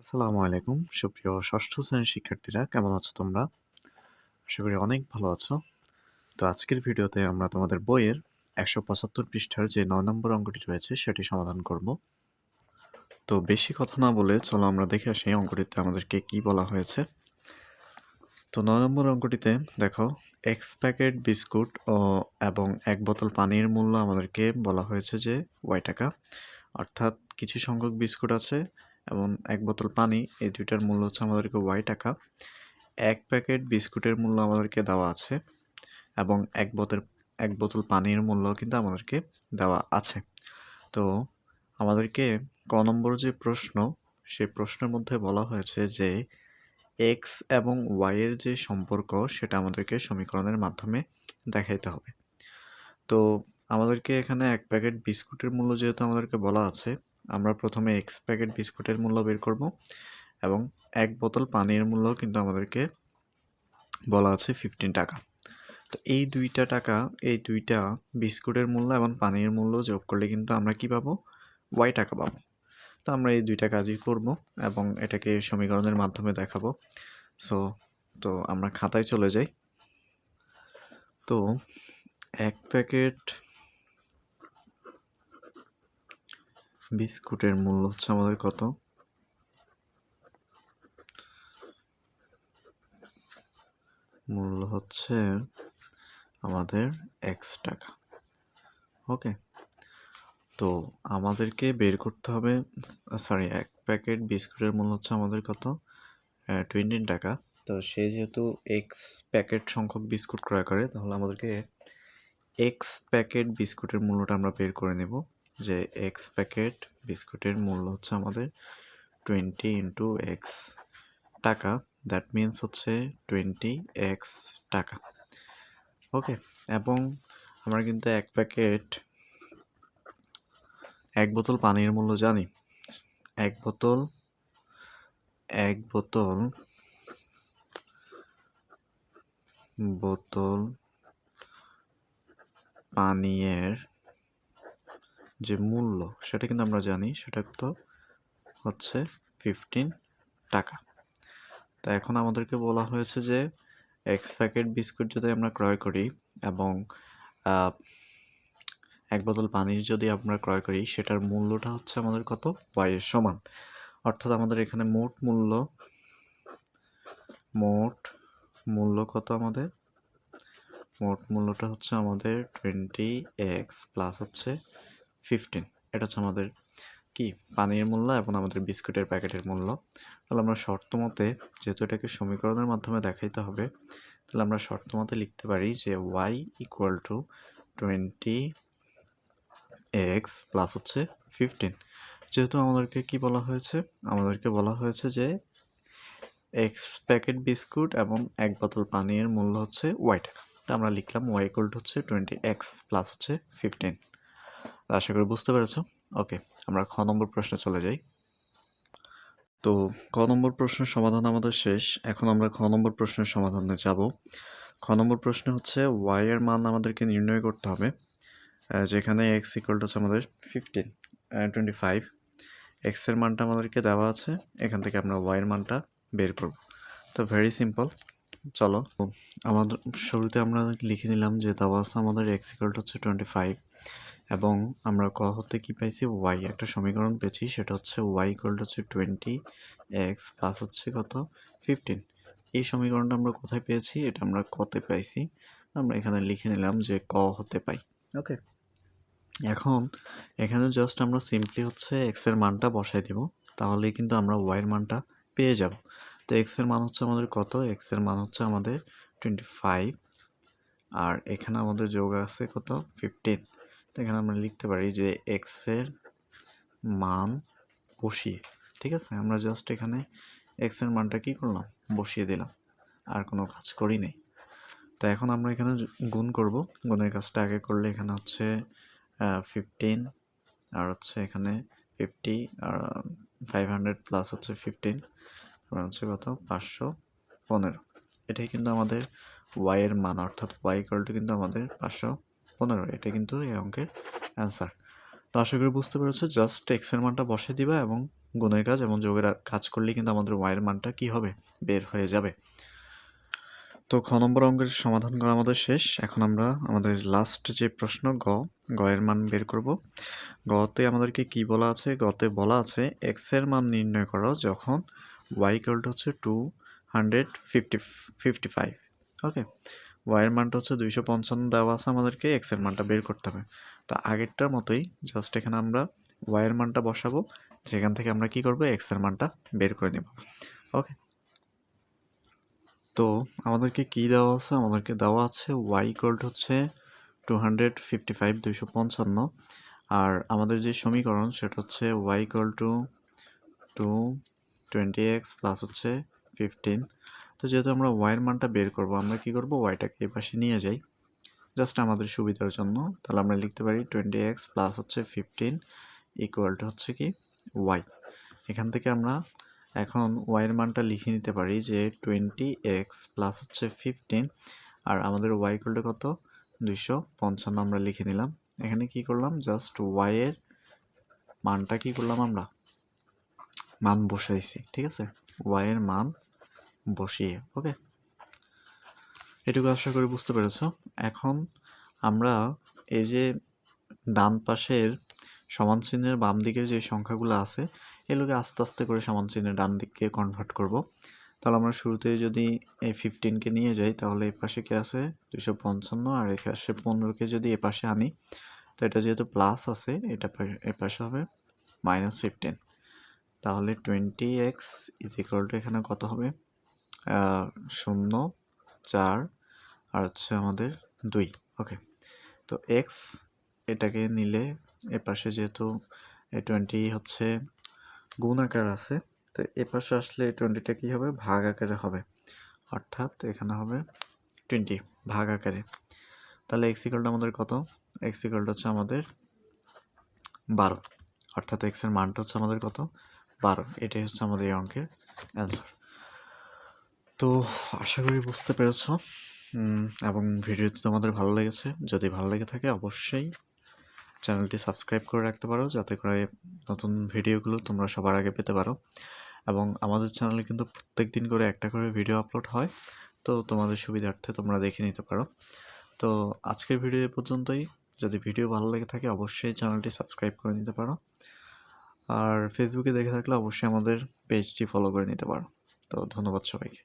আসসালামু আলাইকুম। সুপ্রিয় ষষ্ঠ শ্রেণির শিক্ষার্থীরা, কেমন আছো তোমরা? আশা করি অনেক ভালো আছো। তো আজকের ভিডিওতে আমরা তোমাদের বইয়ের একশো পঁচাত্তর পৃষ্ঠার যে নয় নম্বর অঙ্কটি রয়েছে, সেটি সমাধান করব। তো বেশি কথা না বলে চলো আমরা দেখে আসি অঙ্কটিতে আমাদেরকে কি বলা হয়েছে। তো নয় নম্বর অঙ্কটিতে দেখো এক্স প্যাকেট বিস্কুট ও এবং এক বোতল পানির মূল্য আমাদেরকে বলা হয়েছে যে ওয়াই টাকা। অর্থাৎ কিছু সংখ্যক বিস্কুট আছে এবং এক বোতল পানি, এই দুইটার মূল্য হচ্ছে আমাদেরকে ওয়াই টাকা। এক প্যাকেট বিস্কুটের মূল্য আমাদেরকে দেওয়া আছে এবং এক বোতল এক বোতল পানির মূল্য কিন্তু আমাদেরকে দেওয়া আছে। তো আমাদেরকে ক নম্বর যে প্রশ্ন সেই প্রশ্নের মধ্যে বলা হয়েছে যে এক্স এবং ওয়াইয়ের যে সম্পর্ক, সেটা আমাদেরকে সমীকরণের মাধ্যমে দেখাইতে হবে। তো আমাদেরকে এখানে এক প্যাকেট বিস্কুটের মূল্য যেহেতু আমাদেরকে বলা আছে আমরা প্রথমে এক্স প্যাকেট বিস্কুটের মূল্য বের করব এবং এক বোতল পানির মূল্য কিন্তু আমাদেরকে বলা আছে ফিফটিন টাকা। তো এই দুইটা টাকা, এই দুইটা বিস্কুটের মূল্য এবং পানির মূল্য যোগ করলে কিন্তু আমরা কি পাবো? ওয়াই টাকা পাবো। তো আমরা এই দুইটা কাজই করব এবং এটাকে সমীকরণের মাধ্যমে দেখাবো। সো তো আমরা খাতায় চলে যাই। তো এক প্যাকেট বিস্কুটের মূল্য হচ্ছে আমাদের কত? মূল্য হচ্ছে আমাদের এক্স টাকা। ওকে। তো আমাদেরকে বের করতে হবে, সরি, এক প্যাকেট বিস্কুটের মূল্য হচ্ছে আমাদের কত? টোয়েন্টি টাকা। তো সে যেহেতু এক্স প্যাকেট সংখ্যক বিস্কুট ক্রয় করে, তাহলে আমাদেরকে এক্স প্যাকেট বিস্কুটের মূল্যটা আমরা বের করে নেব। যে এক্স প্যাকেট বিস্কুটের মূল্য হচ্ছে আমাদের টোয়েন্টি ইন্টু এক্স টাকা। দ্যাট মিন্স হচ্ছে টোয়েন্টি এক্স টাকা। ওকে এবং আমরা কিন্তু এক প্যাকেট এক বোতল পানির মূল্য জানি। এক বোতল এক বোতল বোতল পানীয়ের যে মূল্য, সেটা কিন্তু আমরা জানি, সেটা তো হচ্ছে ফিফটিন টাকা। তা এখন আমাদেরকে বলা হয়েছে যে এক প্যাকেট বিস্কুট যদি আমরা ক্রয় করি এবং এক বোতল পানির যদি আমরা ক্রয় করি, সেটার মূল্যটা হচ্ছে আমাদের কত? ওয়াইয়ের সমান। অর্থাৎ আমাদের এখানে মোট মূল্য মোট মূল্য কত আমাদের? মোট মূল্যটা হচ্ছে আমাদের টোয়েন্টি এক্স প্লাস হচ্ছে ফিফটিন এটা হচ্ছে আমাদের কি? পানির মূল্য এবং আমাদের বিস্কুটের প্যাকেটের মূল্য। তাহলে আমরা শর্ত মতে, যেহেতু এটাকে সমীকরণের মাধ্যমে দেখাইতে হবে, তাহলে আমরা শর্ত মতে লিখতে পারি যে y equal to twenty x plus হচ্ছে ফিফটিন যেহেতু আমাদেরকে কি বলা হয়েছে? আমাদেরকে বলা হয়েছে যে এক্স প্যাকেট বিস্কুট এবং এক বোতল পানির মূল্য হচ্ছে ওয়াই টাকা। তা আমরা লিখলাম ওয়াই ইকুয়াল টু হচ্ছে টোয়েন্টি এক্স প্লাস হচ্ছে ফিফটিন আশা করি বুঝতে পেরেছ। ওকে, আমরা খ নম্বর প্রশ্নে চলে যাই। তো ক নম্বর প্রশ্নের সমাধান আমাদের শেষ। এখন আমরা খ নম্বর প্রশ্নের সমাধানে যাব। খ নম্বর প্রশ্ন হচ্ছে ওয়াই এর মান আমাদেরকে নির্ণয় করতে হবে যেখানে এক্স ইকুয়াল হচ্ছে আমাদের ফিফটিন টোয়েন্টি ফাইভ এক্সের মানটা আমাদেরকে দেওয়া আছে, এখান থেকে আমরা ওয়াইয়ের মানটা বের করব। তো ভেরি সিম্পল চলো, আমাদের শুরুতে আমরা লিখে নিলাম যে দেওয়া আছে আমাদের এক্স ইকুয়াল হচ্ছে টোয়েন্টি ফাইভ এবং আমরা ক হতে কি পাইছি? ওয়াই একটা সমীকরণ পেয়েছি সেটা হচ্ছে ওয়াই ইকুয়াল হচ্ছে টোয়েন্টি এক্স প্লাস হচ্ছে কত? ফিফটিন এই সমীকরণটা আমরা কোথায় পেয়েছি? এটা আমরা কতে পাইছি। আমরা এখানে লিখে নিলাম যে ক হতে পাই। ওকে এখন এখানে জাস্ট আমরা সিম্পলি হচ্ছে এক্সের মানটা বসাই দিব তাহলেই কিন্তু আমরা ওয়াইয়ের মানটা পেয়ে যাব। তো এক্সের মান হচ্ছে আমাদের কত? এক্সের মান হচ্ছে আমাদের টোয়েন্টি ফাইভ আর এখানে আমাদের যোগ আছে কত? ফিফটিন এখানে আমরা লিখতে পারি যে এক্সের মান বসিয়ে, ঠিক আছে? আমরা জাস্ট এখানে এক্সের মানটা কি করলাম? বসিয়ে দিলাম, আর কোনো কাজ করি নেই। তো এখন আমরা এখানে গুণ করব। গুণের কাজটা আগে করলে এখানে হচ্ছে ফিফটিন আর হচ্ছে এখানে ফিফটি আর ফাইভ হান্ড্রেড প্লাস হচ্ছে ফিফটিন হচ্ছে কত? পাঁচশো পনেরো। এটাই কিন্তু আমাদের ওয়াইয়ের মান, অর্থাৎ ওয়াই ইকুয়ালটি কিন্তু আমাদের পাঁচশো পনেরো এটা কিন্তু এই অঙ্কের অ্যান্সার তো আশা করি বুঝতে পেরেছ জাস্ট এক্সের মানটা বসে দিবা এবং গুণের কাজ এবং যোগের কাজ করলেই কিন্তু আমাদের ওয়াইয়ের মানটা কি হবে? বের হয়ে যাবে। তো খ নম্বর অঙ্কের সমাধান করা আমাদের শেষ। এখন আমরা আমাদের লাস্ট যে প্রশ্ন, গ গ এর মান বের করব। গতে আমাদেরকে কি বলা আছে? গতে বলা আছে এক্সের মান নির্ণয় করো যখন ওয়াই ইকুয়াল টু হচ্ছে two hundred fifty fifty five okay ওয়াইয়ের মানটা হচ্ছে দুইশো পঞ্চান্ন দেওয়া আছে আমাদেরকে এক্সের মানটা বের করতে হবে। তো আগেরটার মতোই জাস্ট এখানে আমরা ওয়াইয়ের মানটা বসাবো, যেখান থেকে আমরা কি করব এক্সের মানটা বের করে নেব। ওকে তো আমাদেরকে কি দেওয়া আছে? আমাদেরকে দেওয়া আছে ওয়াই ইকুয়াল হচ্ছে টু হান্ড্রেড ফিফটি ফাইভ দুইশো পঞ্চান্ন। আর আমাদের যে সমীকরণ, সেটা হচ্ছে y equal to to twenty x plus হচ্ছে ফিফটিন তো যেহেতু আমরা ওয়াইয়ের মানটা বের করব, আমরা কি করব? ওয়াইটাকে এ পাশে নিয়ে যাই। জাস্ট আমাদের সুবিধার জন্য। তাহলে আমরা লিখতে পারি টোয়েন্টি এক্স প্লাস হচ্ছে ফিফটিন ইকুয়াল টু হচ্ছে কি ওয়াই এখান থেকে আমরা এখন ওয়াইয়ের মানটা লিখে নিতে পারি যে টোয়েন্টি এক্স প্লাস হচ্ছে ফিফটিন আর আমাদের ওয়াই ইকুয়াল কত? দুইশো পঞ্চান্ন আমরা লিখে নিলাম। এখানে কি করলাম? জাস্ট ওয়াইয়ের মানটা কি করলাম আমরা? মান বসাইছি, ঠিক আছে? ওয়াইয়ের মান বসিয়ে ওকে এটুকু আশা করি বুঝতে পেরেছ। এখন আমরা এই যে ডান পাশের সমান চিহ্নের বাম দিকের যে সংখ্যাগুলো আছে, এগুলোকে আস্তে আস্তে করে সমান চিহ্নের ডান দিককে কনভার্ট করব। তাহলে আমরা শুরুতে যদি এই ফিফটিনকে নিয়ে যাই, তাহলে এই পাশে কি আছে? দুশো পঞ্চান্ন, আর এই পাশে পনেরোকে যদি এ পাশে আনি, তো এটা যেহেতু প্লাস আছে, এটা এ পাশে হবে মাইনাস ফিফটিন তাহলে twenty x is equal to এখানে কত হবে? শূন্য, চার, আর হচ্ছে আমাদের দুই। ওকে তো এক্স এটাকে নিলে এ পাশে যেহেতু এই টোয়েন্টি হচ্ছে গুণ আকার আছে, তো এ পাশে আসলে এই টোয়েন্টিটা কী হবে? ভাগ আকারে হবে। অর্থাৎ এখানে হবে টোয়েন্টি ভাগ আকারে। তাহলে এক্স ইকালটা আমাদের কত? এক্স ইকালটা হচ্ছে আমাদের বারো। অর্থাৎ এক্সের মানটা হচ্ছে আমাদের কত? বারো। এটাই হচ্ছে আমাদের এই অঙ্কের অ্যান্সার তো আশা করি বুঝতে পেরেছ। এবং ভিডিওটি তোমাদের ভালো লেগেছে। যদি ভালো লেগে থাকে অবশ্যই চ্যানেলটি সাবস্ক্রাইব করে রাখতে পারো। যাতে করে নতুন ভিডিওগুলো তোমরা সবার আগে পেতে পারো। এবং আমাদের চ্যানেলে কিন্তু প্রত্যেক দিন করে একটা করে ভিডিও আপলোড হয়। তো তোমাদের সুবিধার্থে তোমরা দেখে নিতে পারো। তো আজকের ভিডিও পর্যন্তই। যদি ভিডিও ভালো লেগে থাকে অবশ্যই চ্যানেলটি সাবস্ক্রাইব করে নিতে পারো। আর ফেসবুকে দেখে থাকলে অবশ্যই আমাদের পেজটি ফলো করে নিতে পারো। তো ধন্যবাদ সবাইকে।